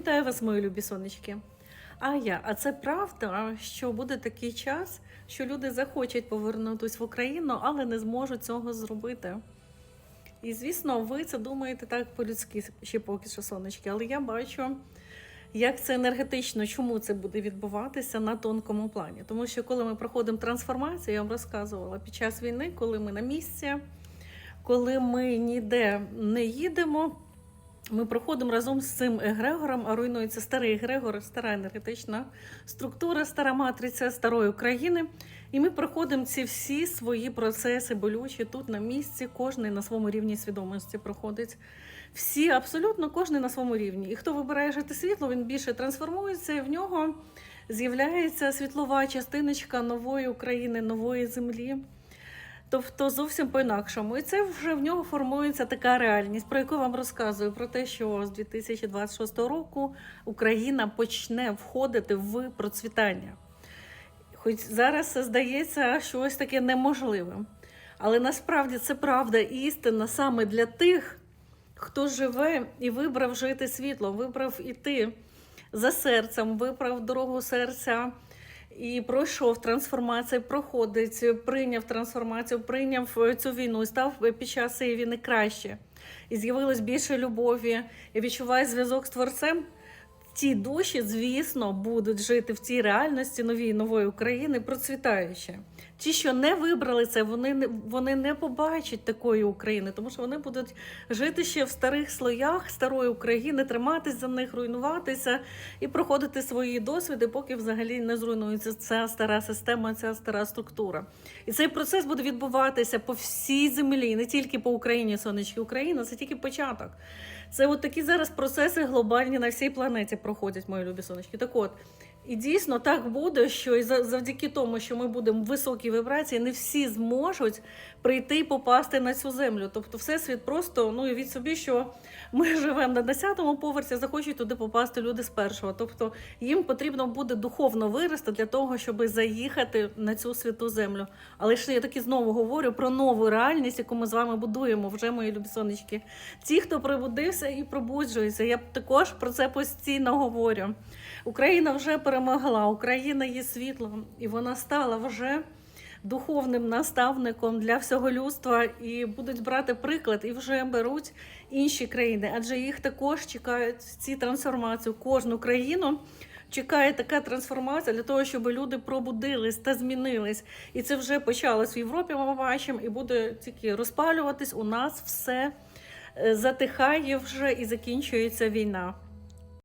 Вітаю вас, мої любі сонечки. А я, а це правда, що буде такий час, що люди захочуть повернутися в Україну, але не зможуть цього зробити. І звісно, ви це думаєте так по-людськи ще поки що сонечки, але я бачу, як це енергетично, чому це буде відбуватися на тонкому плані. Тому що коли ми проходимо трансформацію, я вам розказувала під час війни, коли ми на місці, коли ми ніде не їдемо. Ми проходимо разом з цим егрегором, а руйнується старий егрегор, стара енергетична структура, стара матриця старої України. І ми проходимо ці всі свої процеси болючі тут на місці, кожен на своєму рівні свідомості проходить. Всі, абсолютно кожен на своєму рівні. І хто вибирає жити світло, він більше трансформується, і в нього з'являється світлова частиночка нової України, нової землі. Тобто зовсім по-інакшому. І це вже в нього формується така реальність, про яку вам розказую, про те, що з 2026 року Україна почне входити в процвітання. Хоч зараз здається щось таке неможливе. Але насправді це правда і істина саме для тих, хто живе і вибрав жити світлом, вибрав іти за серцем, вибрав дорогу серця і пройшов трансформацію, проходить, прийняв трансформацію, прийняв цю війну і став під час цієї війни краще. І з'явилось більше любові, і відчуває зв'язок з творцем. Ті душі, звісно, будуть жити в цій реальності новій нової України процвітаюче. Ті, що не вибрали це, вони не вони не побачать такої України, тому що вони будуть жити ще в старих слоях старої України, триматись за них, руйнуватися і проходити свої досвіди, поки взагалі не зруйнується ця стара система, ця стара структура. І цей процес буде відбуватися по всій землі, не тільки по Україні, сонечки Україна, це тільки початок. Це от такі зараз процеси глобальні на всій планеті проходять, мої любі сонечки. Так от. І дійсно так буде, що і завдяки тому, що ми будемо в високій вібрації, не всі зможуть прийти і попасти на цю землю. Тобто, всесвіт просто ну від собі, що ми живемо на 10-му поверсі, захочуть туди попасти люди з першого. Тобто їм потрібно буде духовно вирости для того, щоб заїхати на цю святу землю. Але ж я таки знову говорю про нову реальність, яку ми з вами будуємо, вже мої любі сонечки. Ті, хто пробудився і пробуджується, я також про це постійно говорю. Україна вже перемогла, Україна є світлом, і вона стала вже духовним наставником для всього людства і будуть брати приклад і вже беруть інші країни, адже їх також чекають ці трансформації. Кожну країну чекає така трансформація для того, щоб люди пробудились та змінились. І це вже почалось в Європі. Ми бачимо, і буде тільки розпалюватись. У нас все е, затихає вже і закінчується війна.